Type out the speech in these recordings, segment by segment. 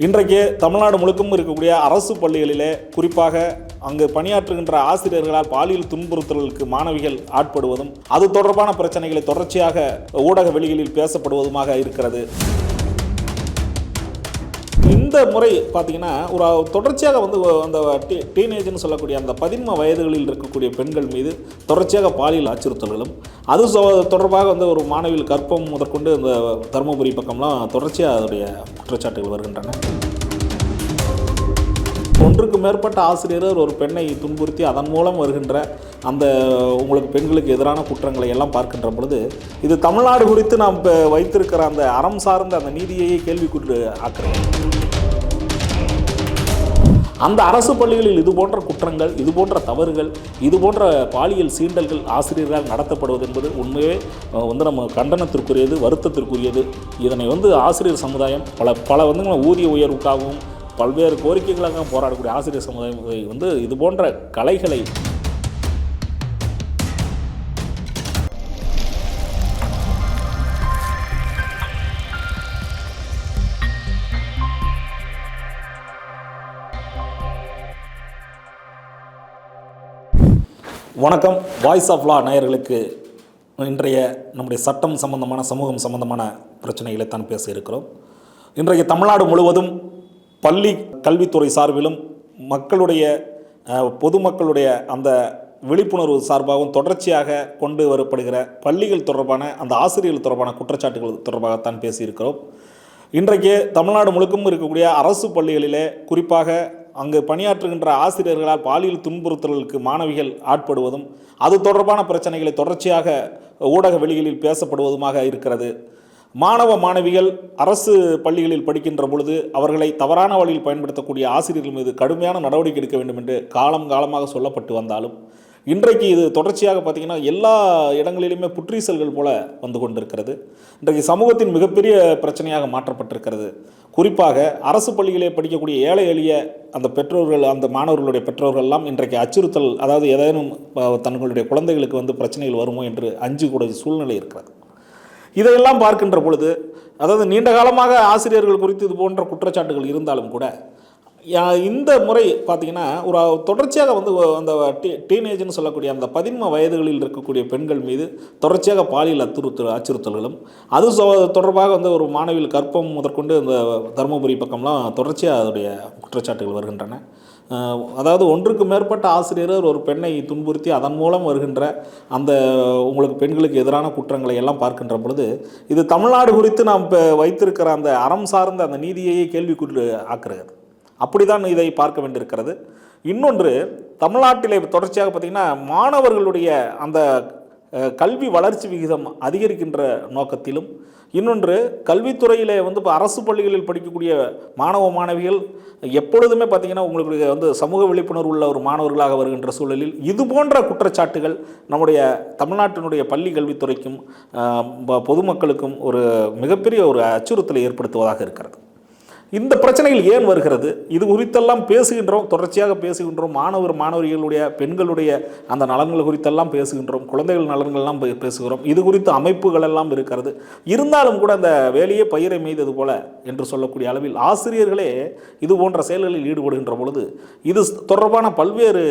இன்றைக்கு தமிழ்நாடு முழுக்கும் இருக்கக்கூடிய அரசு பள்ளிகளிலே குறிப்பாக அங்கு பணியாற்றுகின்ற ஆசிரியர்களால் பாலியல் துன்புறுத்தலுக்கு மாணவிகள் ஆட்படுவதும் அது தொடர்பான பிரச்சனைகளை தொடர்ச்சியாக ஊடக வெளிகளில் பேசப்படுவதுமாக இருக்கிறது. முறை பார்த்திங்கன்னா ஒரு தொடர்ச்சியாக வந்து அந்த டீ டீனேஜ்னு சொல்லக்கூடிய அந்த பதின்ம வயதுகளில் இருக்கக்கூடிய பெண்கள் மீது தொடர்ச்சியாக பாலியல் அச்சுறுத்தல்களும் அது தொடர்பாக வந்து ஒரு மாணவியில் கற்பம் முதற்கொண்டு இந்த தருமபுரி பக்கம்லாம் தொடர்ச்சியாக அதோடைய குற்றச்சாட்டுகள் வருகின்றன. ஒன்றுக்கு மேற்பட்ட ஆசிரியர் ஒரு பெண்ணை துன்புறுத்தி அதன் மூலம் வருகின்ற அந்த உங்களுக்கு பெண்களுக்கு எதிரான குற்றங்களை எல்லாம் பார்க்கின்ற பொழுது இது தமிழ்நாடு குறித்து நாம் இப்போ வைத்திருக்கிற அந்த அறம் சார்ந்த அந்த நீதியையே கேள்விக்குட்டு ஆக்குறோம் அந்த அரசு பள்ளிகளில் இது போன்ற குற்றங்கள் இது போன்ற தவறுகள் இது போன்ற பாலியல் சீண்டல்கள் ஆசிரியர்களால் நடத்தப்படுவது என்பது உண்மையே வந்து நம்ம கண்டனத்திற்குரியது வருத்தத்திற்குரியது. இதனை வந்து ஆசிரியர் சமுதாயம் பல பல வந்து ஊதிய உயர்வுக்காகவும் பல்வேறு கோரிக்கைகளாக போராடக்கூடிய ஆசிரியர் சமுதாயம் வந்து இது போன்ற கலைகளை வணக்கம். வாய்ஸ் ஆஃப் லா நேயர்களுக்கு இன்றைய நம்முடைய சட்டம் சம்பந்தமான சமூகம் சம்பந்தமான பிரச்சனைகளை தான் பேச இருக்கிறோம். இன்றைய தமிழ்நாடு முழுவதும் பள்ளி கல்வித்துறை சார்பிலும் மக்களுடைய பொதுமக்களுடைய அந்த விழிப்புணர்வு சார்பாகவும் தொடர்ச்சியாக கொண்டு வரப்படுகிற பள்ளிகள் தொடர்பான அந்த ஆசிரியர்கள் தொடர்பான குற்றச்சாட்டுகள் தொடர்பாகத்தான் பேசியிருக்கிறோம். இன்றைக்கு தமிழ்நாடு முழுக்கும் இருக்கக்கூடிய அரசு பள்ளிகளிலே குறிப்பாக அங்கு பணியாற்றுகின்ற ஆசிரியர்களால் பாலியல் துன்புறுத்தலுக்கு மாணவிகள் ஆட்படுவதும் அது தொடர்பான பிரச்சனைகளை தொடர்ச்சியாக ஊடக வெளிகளில் பேசப்படுவதுமாக இருக்கிறது. மாணவ மாணவிகள் அரசு பள்ளிகளில் படிக்கின்ற பொழுது அவர்களை தவறான வழியில் பயன்படுத்தக்கூடிய ஆசிரியர்கள் மீது கடுமையான நடவடிக்கை எடுக்க வேண்டும் என்று காலம் காலமாக சொல்லப்பட்டு வந்தாலும் இன்றைக்கு இது தொடர்ச்சியாக பார்த்தீங்கன்னா எல்லா இடங்களிலுமே புற்றீசல்கள் போல வந்து கொண்டிருக்கிறது. இன்றைக்கு சமூகத்தின் மிகப்பெரிய பிரச்சனையாக மாற்றப்பட்டிருக்கிறது. குறிப்பாக அரசு பள்ளிகளே படிக்கக்கூடிய ஏழை எளிய அந்த பெற்றோர்கள் அந்த மாணவர்களுடைய பெற்றோர்கள் எல்லாம் இன்றைக்கு அச்சுறுத்தல் அதாவது ஏதேனும் தங்களுடைய குழந்தைகளுக்கு வந்து பிரச்சனைகள் வருமோ என்று அஞ்சு கூட சூழ்நிலை இருக்கிறது. இதையெல்லாம் பார்க்கின்ற பொழுது அதாவது நீண்ட காலமாக ஆசிரியர்கள் குறித்து இது போன்ற குற்றச்சாட்டுகள் இருந்தாலும் கூட இந்த முறை பார்த்திங்கன்னா ஒரு தொடர்ச்சியாக வந்து அந்த டீ டீனேஜ்னு சொல்லக்கூடிய அந்த பதின்ம வயதுகளில் இருக்கக்கூடிய பெண்கள் மீது தொடர்ச்சியாக பாலியல் அச்சுறுத்தல் அச்சுறுத்தல்களும் அது தொடர்பாக வந்து ஒரு மாணவியில் கற்பம் முதற்கொண்டு இந்த தருமபுரி பக்கம்லாம் தொடர்ச்சியாக அதோடைய குற்றச்சாட்டுகள் வருகின்றன. அதாவது ஒன்றுக்கு மேற்பட்ட ஆசிரியர் ஒரு பெண்ணை துன்புறுத்தி அதன் மூலம் வருகின்ற அந்த உங்களுக்கு பெண்களுக்கு எதிரான குற்றங்களை எல்லாம் பார்க்கின்ற பொழுது இது தமிழ்நாடு குறித்து நாம் இப்போ வைத்திருக்கிற அந்த அறம் சார்ந்த அந்த நீதியையே கேள்விக்குள் ஆக்குறது அப்படிதான் இதை பார்க்க வேண்டியிருக்கிறது. இன்னொன்று தமிழ்நாட்டிலே தொடர்ச்சியாக பார்த்திங்கன்னா மாணவர்களுடைய அந்த கல்வி வளர்ச்சி விகிதம் அதிகரிக்கின்ற நோக்கத்திலும் இன்னொன்று கல்வித்துறையிலே வந்து இப்போ அரசு பள்ளிகளில் படிக்கக்கூடிய மாணவ மாணவிகள் எப்பொழுதுமே பார்த்திங்கன்னா உங்களுக்கு வந்து சமூக விழிப்புணர்வு உள்ள ஒரு மாணவர்களாக வருகின்ற சூழலில் இது போன்ற குற்றச்சாட்டுகள் நம்முடைய தமிழ்நாட்டினுடைய பள்ளி கல்வித்துறைக்கும் ப- பொதுமக்களுக்கும் ஒரு மிகப்பெரிய ஒரு அச்சுறுத்தலை ஏற்படுத்துவதாக இருக்கிறது. இந்த பிரச்சனைகள் ஏன் வருகிறது? இது குறித்தெல்லாம் பேசுகின்றோம் தொடர்ச்சியாக பேசுகின்றோம். மாணவர் மாணவிகளுடைய பெண்களுடைய அந்த நலன்கள் குறித்தெல்லாம் பேசுகின்றோம். குழந்தைகள் நலன்கள்லாம் பேசுகிறோம். இது குறித்து அமைப்புகள் எல்லாம் இருக்கிறது. இருந்தாலும் கூட அந்த வேலையே பயிரை மெய்தது போல என்று சொல்லக்கூடிய அளவில் ஆசிரியர்களே இது போன்ற செயல்களில் ஈடுபடுகின்ற பொழுது இது தொடர்பான பல்வேறு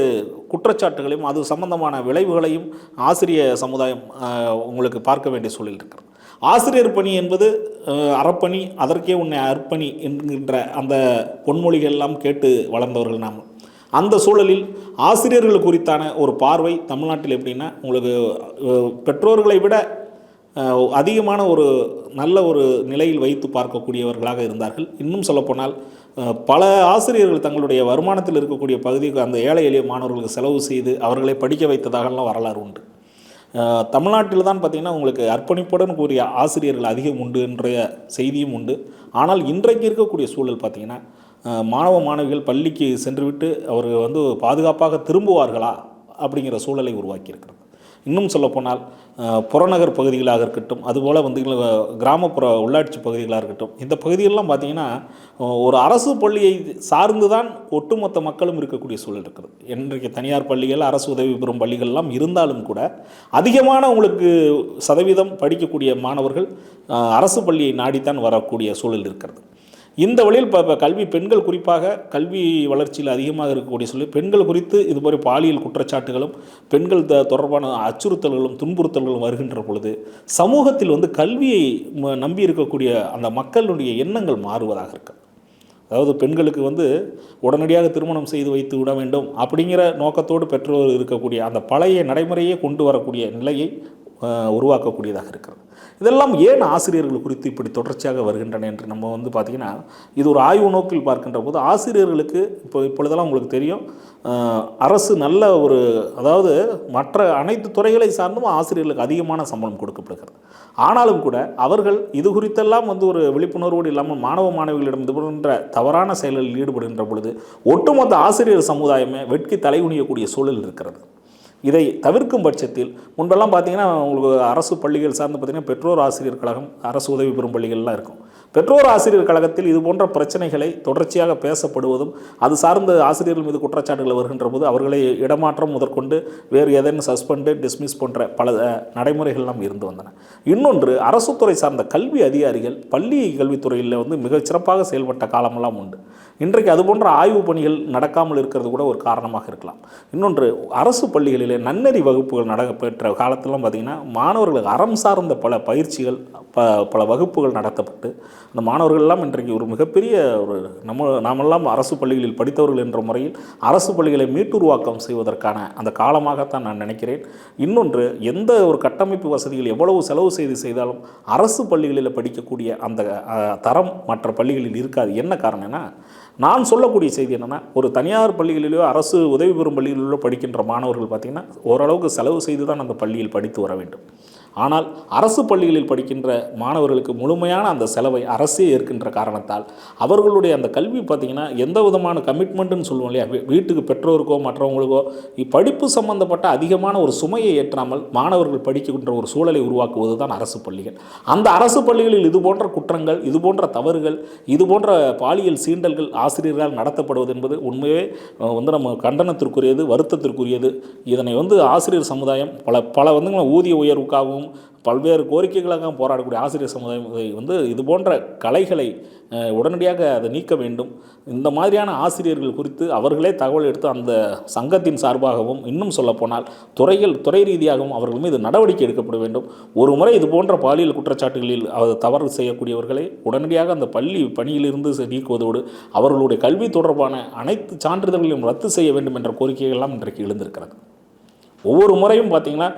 குற்றச்சாட்டுகளையும் அது சம்பந்தமான விளைவுகளையும் ஆசிரிய சமுதாயம் உங்களுக்கு பார்க்க வேண்டிய சூழல் இருக்கிறது. ஆசிரியர் பணி என்பது அறப்பணி அதற்கே உன்னை அர்ப்பணி என்கின்ற அந்த பொன்மொழிகள் எல்லாம் கேட்டு வளர்ந்தவர்கள் நாம். அந்த சூழலில் ஆசிரியர்கள் குறித்தான ஒரு பார்வை தமிழ்நாட்டில் எப்படின்னா உங்களுக்கு பெற்றோர்களை விட அதிகமான ஒரு நல்ல ஒரு நிலையில் வைத்து பார்க்கக்கூடியவர்களாக இருந்தார்கள். இன்னும் சொல்லப்போனால் பல ஆசிரியர்கள் தங்களுடைய வருமானத்தில் இருக்கக்கூடிய பகுதிக்கு அந்த ஏழை எளிய மாணவர்களுக்கு செலவு செய்து அவர்களை படிக்க வைத்ததாகலாம் வரலாறு உண்டு. தமிழ்நாட்டில் தான் பார்த்திங்கன்னா உங்களுக்கு அர்ப்பணிப்புடன் கூறிய ஆசிரியர்கள் அதிகம் உண்டு என்ற செய்தியும் உண்டு. ஆனால் இன்றைக்கு இருக்கக்கூடிய சூழல் பார்த்திங்கன்னா மாணவ மாணவிகள் பள்ளிக்கு சென்றுவிட்டு அவர்கள் வந்து பாதுகாப்பாக திரும்புவார்களா அப்படிங்கிற சூழலை உருவாக்கியிருக்கிறது. இன்னும் சொல்லப்போனால் புறநகர் பகுதிகளாக இருக்கட்டும் அதுபோல் வந்து கிராமப்புற உள்ளாட்சி பகுதிகளாக இருக்கட்டும் இந்த பகுதிகளெலாம் பார்த்திங்கன்னா ஒரு அரசு பள்ளியை சார்ந்து தான் ஒட்டுமொத்த மக்களும் இருக்கக்கூடிய சூழல் இருக்கிறது இன்றைக்கு தனியார் பள்ளிகள் அரசு உதவி பெறும் பள்ளிகள்லாம் இருந்தாலும் கூட அதிகமான உங்களுக்கு சதவீதம் படிக்கக்கூடிய மாணவர்கள் அரசு பள்ளியை நாடித்தான் வரக்கூடிய சூழல் இருக்கிறது. இந்த வழியில் இப்போ இப்போ கல்வி பெண்கள் குறிப்பாக கல்வி வளர்ச்சியில் அதிகமாக இருக்கக்கூடிய சொல்லி பெண்கள் குறித்து இது மாதிரி பாலியல் குற்றச்சாட்டுகளும் பெண்கள் த தொடர்பான அச்சுறுத்தல்களும் துன்புறுத்தல்களும் வருகின்ற பொழுது சமூகத்தில் வந்து கல்வியை ம- நம்பி இருக்கக்கூடிய அந்த மக்களுடைய எண்ணங்கள் மாறுவதாக இருக்கு. அதாவது பெண்களுக்கு வந்து உடனடியாக திருமணம் செய்து வைத்து விட வேண்டும் அப்படிங்கிற நோக்கத்தோடு பெற்றோர் இருக்கக்கூடிய அந்த பழைய நடைமுறையே கொண்டு வரக்கூடிய நிலையை உருவாக்கக்கூடியதாக இருக்கிறது. இதெல்லாம் ஏன் ஆசிரியர்கள் குறித்து இப்படி தொடர்ச்சியாக வருகின்றன என்று நம்ம வந்து பார்த்திங்கன்னா இது ஒரு ஆய்வு நோக்கில் பார்க்கின்ற போது ஆசிரியர்களுக்கு இப்போ இப்பொழுதெல்லாம் உங்களுக்கு தெரியும் அரசு நல்ல ஒரு அதாவது மற்ற அனைத்து துறைகளை சார்ந்தும் ஆசிரியர்களுக்கு அதிகமான சம்பளம் கொடுக்கப்படுகிறது. ஆனாலும் கூட அவர்கள் இது குறித்தெல்லாம் வந்து ஒரு விழிப்புணர்வோடு இல்லாமல் மாணவ மாணவிகளிடம் இதுபோன்ற தவறான செயல்களில் ஈடுபடுகின்ற பொழுது ஒட்டுமொத்த ஆசிரியர் சமுதாயமே வெட்கி தலைகுனியக்கூடிய சூழல் இருக்கிறது. இதை தவிர்க்கும் பட்சத்தில் முன்பெல்லாம் பார்த்தீங்கன்னா உங்களுக்கு அரசு பள்ளிகள் சார்ந்து பார்த்தீங்கன்னா பெற்றோர் ஆசிரியர் கழகம் அரசு உதவி பெறும் பள்ளிகள்லாம் இருக்கும். பெற்றோர் ஆசிரியர் கழகத்தில் இது போன்ற பிரச்சனைகளை தொடர்ச்சியாக பேசப்படுவதும் அது சார்ந்த ஆசிரியர்கள் மீது குற்றச்சாட்டுகள் வருகின்ற போது அவர்களை இடமாற்றம் முதற்கொண்டு வேறு ஏதேனும் சஸ்பெண்டு டிஸ்மிஸ் போன்ற பல அஹ், நடைமுறைகள்லாம் இருந்து வந்தன. இன்னொன்று அரசு துறை சார்ந்த கல்வி அதிகாரிகள் பள்ளி கல்வித்துறையில் வந்து மிகச் சிறப்பாக செயல்பட்ட காலமெல்லாம் உண்டு. இன்றைக்கு அது போன்ற ஆய்வு பணிகள் நடக்காமல் இருக்கிறது கூட ஒரு காரணமாக இருக்கலாம். இன்னொன்று அரசு பள்ளிகளிலே நன்னெறி வகுப்புகள் நடைபெற்ற காலத்திலாம் பார்த்திங்கன்னா மாணவர்களுக்கு அறம் சார்ந்த பல பயிற்சிகள் ப பல வகுப்புகள் நடத்தப்பட்டு அந்த மாணவர்கள் எல்லாம் இன்றைக்கு ஒரு மிகப்பெரிய ஒரு நம்ம நாமெல்லாம் அரசு பள்ளிகளில் படித்தவர்கள் என்ற முறையில் அரசு பள்ளிகளை மீட்டுருவாக்கம் செய்வதற்கான அந்த காலமாகத்தான் நான் நினைக்கிறேன். இன்னொன்று எந்த ஒரு கட்டமைப்பு வசதிகள் எவ்வளவு செலவு செய்து செய்தாலும் அரசு பள்ளிகளில் படிக்கக்கூடிய அந்த தரம் மற்ற பள்ளிகளில் இருக்காது. என்ன காரணம்னா நான் சொல்லக்கூடிய செய்தி என்னென்னா ஒரு தனியார் பள்ளிகளிலோ அரசு உதவி பெறும் பள்ளிகளிலோ படிக்கின்ற மாணவர்கள் பார்த்திங்கன்னா ஓரளவுக்கு செலவு செய்து தான் அந்த பள்ளியில் படித்து வர வேண்டும். ஆனால் அரசு பள்ளிகளில் படிக்கின்ற மாணவர்களுக்கு முழுமையான அந்த செலவை அரசே ஏற்கின்ற காரணத்தால் அவர்களுடைய அந்த கல்வி பார்த்திங்கன்னா எந்த விதமான கமிட்மெண்ட்டுன்னு சொல்லுவோம் இல்லையா? வீட்டுக்கு பெற்றோருக்கோ மற்றவங்களுக்கோ படிப்பு சம்பந்தப்பட்ட அதிகமான ஒரு சுமையை ஏற்றாமல் மாணவர்கள் படிக்கின்ற ஒரு சூழலை உருவாக்குவது தான் அரசு பள்ளிகள். அந்த அரசு பள்ளிகளில் இது போன்ற குற்றங்கள் இது போன்ற தவறுகள் இது போன்ற பாலியல் சீண்டல்கள் ஆசிரியர்களால் நடத்தப்படுவது என்பது உண்மையே வந்து நம்ம கண்டனத்திற்குரியது வருத்தத்திற்குரியது. இதனை வந்து ஆசிரியர் சமுதாயம் பல பல வந்து ஊதிய உயர்வுக்காகவும் பல்வேறு கோரிக்கைகளாக போராடக்கூடிய ஆசிரியர் சமுதாயம் வந்து இது போன்ற கலைகளை உடனடியாக அதை நீக்க வேண்டும். இந்த மாதிரியான ஆசிரியர்கள் குறித்து அவர்களே தகவல் எடுத்து அந்த சங்கத்தின் சார்பாகவும் இன்னும் சொல்லப்போனால் துறைகள் துறை ரீதியாகவும் அவர்கள் மீது நடவடிக்கை எடுக்கப்பட வேண்டும். ஒரு முறை இது போன்ற பாலியல் குற்றச்சாட்டுகளில் அவர் தவறு செய்யக்கூடியவர்களை உடனடியாக அந்த பள்ளி பணியிலிருந்து நீக்குவதோடு அவர்களுடைய கல்வி தொடர்பான அனைத்து சான்றிதழ்களையும் ரத்து செய்ய வேண்டும் என்ற கோரிக்கைகள்லாம் இன்றைக்கு எழுந்திருக்கிறது. ஒவ்வொரு முறையும் பார்த்தீங்கன்னா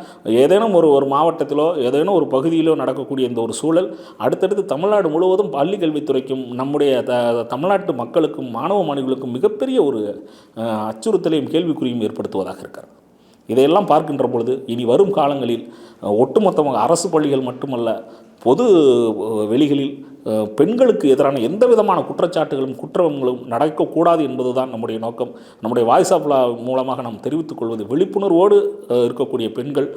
ஏதேனும் ஒரு ஒரு மாவட்டத்திலோ ஏதேனும் ஒரு பகுதியிலோ நடக்கக்கூடிய இந்த ஒரு சூழல் அடுத்தடுத்து தமிழ்நாடு முழுவதும் பள்ளி கல்வித்துறைக்கும் நம்முடைய த தமிழ்நாட்டு மக்களுக்கும் மாணவ மாணவிகளுக்கும் மிகப்பெரிய ஒரு அச்சுறுத்தலையும் கேள்விக்குறியும் ஏற்படுத்துவதாக இருக்கிறது. இதையெல்லாம் பார்க்கின்ற பொழுது இனி வரும் காலங்களில் ஒட்டுமொத்தமாக அரசு பள்ளிகள் மட்டுமல்ல பொது வெளிகளில் பெண்களுக்கு எதிரான எந்த விதமான குற்றச்சாட்டுகளும் குற்றங்களும் நடக்கக்கூடாது என்பது தான் நம்முடைய நோக்கம். நம்முடைய வாய்ஸ் ஆஃப் லா மூலமாக நாம் தெரிவித்துக் கொள்வது விழிப்புணர்வோடு இருக்கக்கூடிய பெண்கள்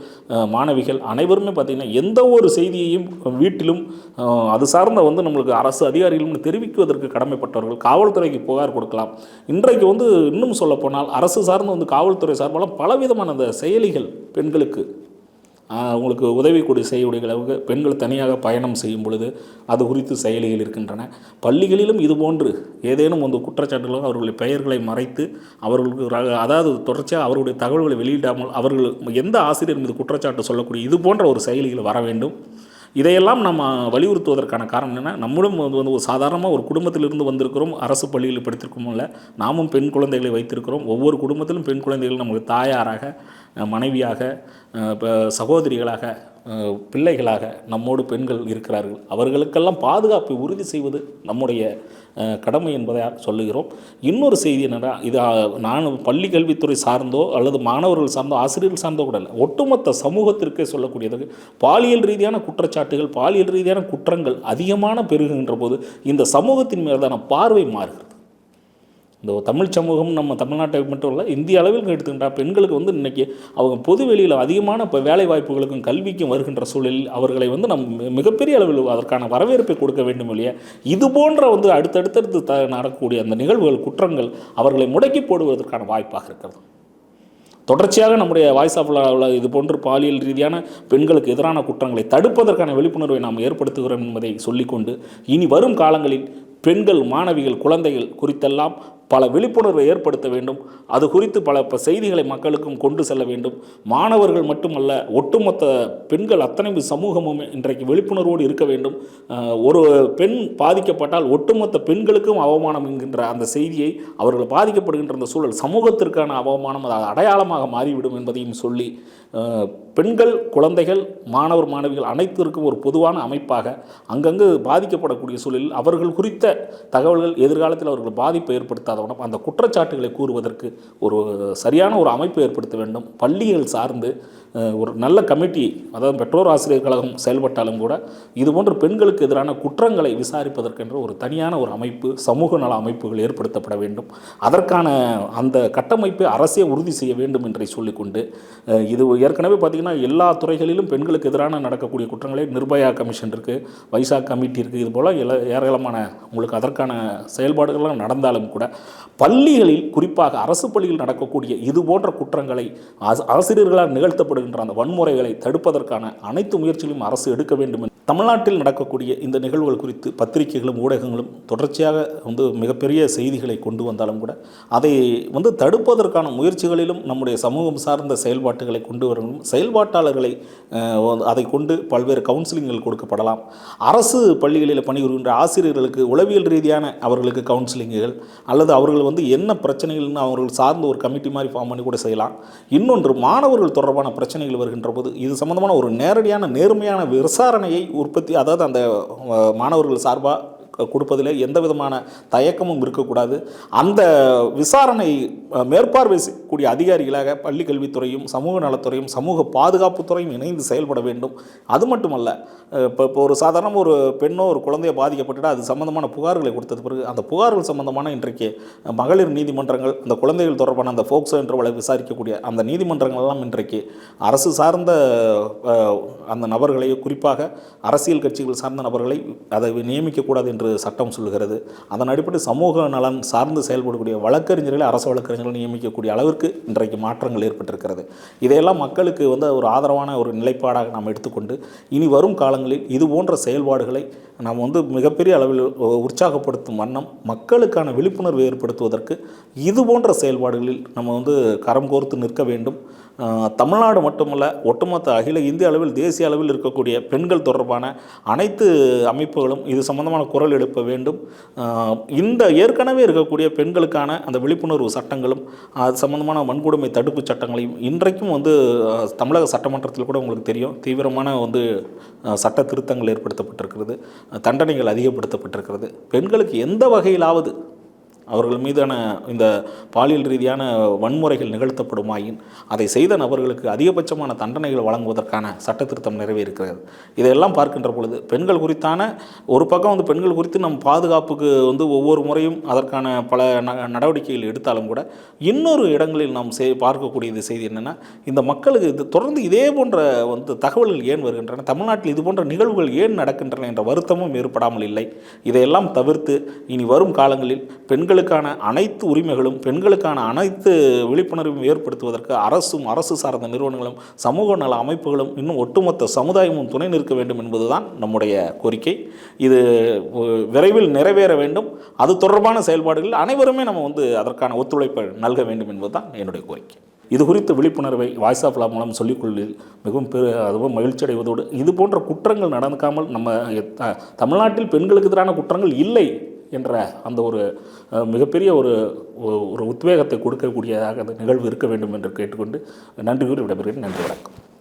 மாணவிகள் அனைவருமே பார்த்திங்கன்னா எந்த ஒரு செய்தியையும் வீட்டிலும் அது சார்ந்த வந்து நம்மளுக்கு அரசு அதிகாரிகளும் தெரிவிக்குவதற்கு கடமைப்பட்டவர்கள் காவல்துறைக்கு புகார் கொடுக்கலாம். இன்றைக்கு வந்து இன்னும் சொல்லப்போனால் அரசு சார்ந்து வந்து காவல்துறை சார்பால பலவிதமான அந்த செயலிகள் பெண்களுக்கு உங்களுக்கு உதவி கொடு செய்யக்கூடிய அளவுக்கு பெண்கள் தனியாக பயணம் செய்யும் பொழுது அது குறித்து செயலிகள் இருக்கின்றன. பள்ளிகளிலும் இதுபோன்று ஏதேனும் வந்து குற்றச்சாட்டுகளும் அவர்களுடைய பெயர்களை மறைத்து அவர்களுக்கு அதாவது தொடர்ச்சியாக அவருடைய தகவல்களை வெளியிடாமல் அவர்கள் எந்த ஆசிரியர் மீது குற்றச்சாட்டு சொல்லக்கூடிய இது போன்ற ஒரு செயலிகள் வர வேண்டும். இதையெல்லாம் நம்ம வலியுறுத்துவதற்கான காரணம் என்ன? நம்மளும் வந்து வந்து ஒரு சாதாரணமாக ஒரு குடும்பத்திலிருந்து வந்திருக்கிறோம். அரசு பள்ளியில் படித்திருக்கோம் இல்லை நாமும் பெண் குழந்தைகளை வைத்திருக்கிறோம். ஒவ்வொரு குடும்பத்திலும் பெண் குழந்தைகள் நமக்கு தாயாராக மனைவியாக இப்போ சகோதரிகளாக பிள்ளைகளாக நம்மோடு பெண்கள் இருக்கிறார்கள். அவர்களுக்கெல்லாம் பாதுகாப்பை உறுதி செய்வது நம்முடைய கடமை என்பதை சொல்லுகிறோம். இன்னொரு செய்தி என்னென்னா இது நான் பள்ளி கல்வித்துறை சார்ந்தோ அல்லது மாணவர்கள் சார்ந்தோ ஆசிரியர்கள் சார்ந்தோ கூட இல்லை. ஒட்டுமொத்த சமூகத்திற்கே சொல்லக்கூடியது பாலியல் ரீதியான குற்றச்சாட்டுகள் பாலியல் ரீதியான குற்றங்கள் அதிகமான பெருகுகின்ற போது இந்த சமூகத்தின் மீதான பார்வை மாறுகிறது. இந்த தமிழ் சமூகம் நம்ம தமிழ்நாட்டை மட்டும் இல்லை இந்திய அளவில் எடுத்துக்கிட்டால் பெண்களுக்கு வந்து இன்றைக்கி அவங்க பொது வெளியில் அதிகமான இப்போ வேலை வாய்ப்புகளுக்கும் கல்விக்கும் வருகின்ற சூழலில் அவர்களை வந்து நம் மிகப்பெரிய அளவில் அதற்கான வரவேற்பை கொடுக்க வேண்டும் இல்லையா? இது போன்ற வந்து அடுத்தடுத்தடுத்து த நடக்கக்கூடிய அந்த நிகழ்வுகள் குற்றங்கள் அவர்களை முடக்கி போடுவதற்கான வாய்ப்பாக இருக்கிறது. தொடர்ச்சியாக நம்முடைய வாய்ஸ் ஆஃப் இது போன்று பாலியல் ரீதியான பெண்களுக்கு எதிரான குற்றங்களை தடுப்பதற்கான விழிப்புணர்வை நாம் ஏற்படுத்துகிறோம் என்பதை சொல்லிக்கொண்டு இனி வரும் காலங்களில் பெண்கள் மாணவிகள் குழந்தைகள் குறித்தெல்லாம் பல விழிப்புணர்வை ஏற்படுத்த வேண்டும். அது குறித்து பல செய்திகளை மக்களுக்கும் கொண்டு செல்ல வேண்டும். மாணவர்கள் மட்டுமல்ல ஒட்டுமொத்த பெண்கள் அத்தனை சமூகமும் இன்றைக்கு விழிப்புணர்வோடு இருக்க வேண்டும். ஒரு பெண் பாதிக்கப்பட்டால் ஒட்டுமொத்த பெண்களுக்கும் அவமானம் என்கின்ற அந்த செய்தியை அவர்கள் பாதிக்கப்படுகின்ற அந்த சூழல் சமூகத்திற்கான அவமானம் அது அடையாளமாக மாறிவிடும் என்பதையும் சொல்லி பெண்கள் குழந்தைகள் மாணவர் மாணவிகள் அனைத்திற்கும் ஒரு பொதுவான அமைப்பாக அங்கங்கு பாதிக்கப்படக்கூடிய சூழலில் அவர்கள் குறித்த தகவல்கள் எதிர்காலத்தில் அவர்கள் பாதிப்பை ஏற்படுத்தாதவனம் அந்த குற்றச்சாட்டுகளை கூறுவதற்கு ஒரு சரியான ஒரு அமைப்பு ஏற்படுத்த வேண்டும். பள்ளிகள் சார்ந்து ஒரு நல்ல கமிட்டி அதாவது பெற்றோர் ஆசிரியர் கழகம் செயல்பட்டாலும் கூட இதுபோன்ற பெண்களுக்கு எதிரான குற்றங்களை விசாரிப்பதற்கென்ற ஒரு தனியான ஒரு அமைப்பு சமூக நல அமைப்புகள் ஏற்படுத்தப்பட வேண்டும். அதற்கான அந்த கட்டமைப்பை அரசே உறுதி செய்ய வேண்டும் என்றை சொல்லிக்கொண்டு இது ஏற்கனவே பார்த்திங்கன்னா எல்லா துறைகளிலும் பெண்களுக்கு எதிரான நடக்கக்கூடிய குற்றங்களை நிர்பயா கமிஷன் இருக்குது வைசாக் கமிட்டி இருக்குது இது போல் எல ஏராளமான உங்களுக்கு அதற்கான செயல்பாடுகள்லாம் நடந்தாலும் கூட பள்ளிகளில் குறிப்பாக அரசு பள்ளியில் நடக்கக்கூடிய இது போன்ற குற்றங்களை ஆசிரியர்களால் நிகழ்த்தப்படுகின்ற அந்த வன்முறைகளை தடுப்பதற்கான அனைத்து முயற்சிகளையும் அரசு எடுக்க வேண்டும் என்று தமிழ்நாட்டில் நடக்கக்கூடிய இந்த நிகழ்வுகள் குறித்து பத்திரிகைகளும் ஊடகங்களும் தொடர்ச்சியாக வந்து மிகப்பெரிய செய்திகளை கொண்டு வந்தாலும் கூட அதை வந்து தடுப்பதற்கான முயற்சிகளிலும் நம்முடைய சமூகம் சார்ந்த செயல்பாட்டுகளை கொண்டு வரணும் செயல்பாட்டாளர்களை அதை கொண்டு பல்வேறு கவுன்சிலிங்கள் கொடுக்கப்படலாம். அரசு பள்ளிகளில் பணிபுரிகின்ற ஆசிரியர்களுக்கு உளவியல் ரீதியான அவர்களுக்கு கவுன்சிலிங்குகள் அல்லது அவர்கள் வந்து என்ன பிரச்சனைகள்னு அவர்கள் சார்ந்த ஒரு கமிட்டி மாதிரி ஃபார்ம் பண்ணி கூட செய்யலாம். இன்னொன்று மாணவர்கள் தொடர்பான பிரச்சனைகள் வருகின்ற போது இது சம்பந்தமான ஒரு நேரடியான நேர்மையான விசாரணையை உற்பத்தி அதாவது அந்த மாணவர்கள் சார்பாக கொடுப்பதில் எந்த விதமான தயக்கமும் இருக்கக்கூடாது. அந்த விசாரணை மேற்பார்வை செய்யக்கூடிய அதிகாரிகளாக பள்ளி கல்வித்துறையும் சமூக நலத்துறையும் சமூக பாதுகாப்புத்துறையும் இணைந்து செயல்பட வேண்டும். அது மட்டுமல்ல இப்போ இப்போ ஒரு சாதாரண ஒரு பெண்ணோ ஒரு குழந்தையோ பாதிக்கப்பட்டுட்டா அது சம்பந்தமான புகார்களை கொடுத்தது பிறகு அந்த புகார்கள் சம்பந்தமான இன்றைக்கு மகளிர் நீதிமன்றங்கள் அந்த குழந்தைகள் தொடர்பான அந்த ஃபோக்சோ என்ற வழக்கு விசாரிக்கக்கூடிய அந்த நீதிமன்றங்கள்லாம் இன்றைக்கு அரசு சார்ந்த அந்த நபர்களை குறிப்பாக அரசியல் கட்சிகள் சார்ந்த நபர்களை அதை நியமிக்கக்கூடாது என்று சட்டம் சொல்லுகிறது. அதன் அடிப்படை சமூக நலன் சார்ந்து செயல்படக்கூடிய வழக்கறிஞர்களை அரசு வழக்கறிஞர்கள் நியமிக்கக்கூடிய அளவிற்கு இன்றைக்கு மாற்றங்கள் ஏற்பட்டிருக்கிறது. இதையெல்லாம் மக்களுக்கு வந்து ஒரு ஆதரவான ஒரு நிலைப்பாடாக நாம் எடுத்துக்கொண்டு இனி வரும் காலங்களில் இது போன்ற செயல்பாடுகளை நாம் வந்து மிகப்பெரிய அளவில் உற்சாகப்படுத்தும் வண்ணம் மக்களுக்கான விழிப்புணர்வு ஏற்படுத்துவதற்கு இது போன்ற செயல்பாடுகளில் நம்ம வந்து கரம் கோர்த்து நிற்க வேண்டும். தமிழ்நாடு மட்டுமல்ல ஒட்டுமொத்த அகில இந்திய அளவில் தேசிய அளவில் இருக்கக்கூடிய பெண்கள் தொடர்பான அனைத்து அமைப்புகளும் இது சம்பந்தமான குரல் எழுப்ப வேண்டும். இந்த ஏற்கனவே இருக்கக்கூடிய பெண்களுக்கான அந்த விழிப்புணர்வு சட்டங்களும் அது சம்பந்தமான வன்கொடுமை தடுப்பு சட்டங்களையும் இன்றைக்கும் வந்து தமிழக சட்டமன்றத்தில் கூட உங்களுக்கு தெரியும். தீவிரமான வந்து சட்ட திருத்தங்கள் ஏற்படுத்தப்பட்டிருக்கிறது. தண்டனைகள் அதிகப்படுத்தப்பட்டிருக்கிறது. பெண்களுக்கு எந்த வகையிலாவது அவர்கள் மீதான இந்த பாலியல் ரீதியான வன்முறைகள் நிகழ்த்தப்படுமாயின் அதை செய்த நபர்களுக்கு அதிகபட்சமான தண்டனைகள் வழங்குவதற்கான சட்ட திருத்தம் நிறைவேறுகிறது. இதையெல்லாம் பார்க்கின்ற பொழுது பெண்கள் குறித்தான ஒரு பக்கம் வந்து பெண்கள் குறித்து நம் பாதுகாப்புக்கு வந்து ஒவ்வொரு முறையும் அதற்கான பல நடவடிக்கைகள் எடுத்தாலும் கூட இன்னொரு இடங்களில் நாம் செய் பார்க்கக்கூடியது செய்தி என்னென்னா இந்த மக்களுக்கு இது தொடர்ந்து இதே போன்ற வந்து தகவல்கள் ஏன் வருகின்றன? தமிழ்நாட்டில் இது போன்ற நிகழ்வுகள் ஏன் நடக்கின்றன என்ற வருத்தமும் ஏற்படாமல் இல்லை? இதையெல்லாம் தவிர்த்து இனி வரும் காலங்களில் பெண்கள் பெண்களுக்கான அனைத்து உரிமைகளும் பெண்களுக்கான அனைத்து விழிப்புணர்வையும் ஏற்படுத்துவதற்கு அரசும் அரசு சார்ந்த நிறுவனங்களும் சமூக நல அமைப்புகளும் இன்னும் ஒட்டுமொத்த சமுதாயமும் துணை நிற்க வேண்டும் என்பதுதான் நம்முடைய கோரிக்கை. இது விரைவில் நிறைவேற வேண்டும். அது தொடர்பான செயல்பாடுகளில் அனைவருமே நம்ம வந்து அதற்கான ஒத்துழைப்பை நல்க வேண்டும் என்பதுதான் என்னுடைய கோரிக்கை. இது குறித்த விழிப்புணர்வை வாய்ஸ் ஆஃப் லா மூலம் சொல்லிக்கொள்ளில் மிகவும் பெரு அதுவும் மகிழ்ச்சி அடைவதோடு இது போன்ற குற்றங்கள் நடக்காமல் நம்ம த- தமிழ்நாட்டில் பெண்களுக்கு எதிரான குற்றங்கள் இல்லை. என்ற அந்த ஒரு மிகப்பெரிய ஒரு ஒரு உத்வேகத்தை கொடுக்கக்கூடியதாக அந்த நிகழ்வு இருக்க வேண்டும் என்று கேட்டுக்கொண்டு நன்றி கூறி விடைபெறுகிறேன். நன்றி வணக்கம்.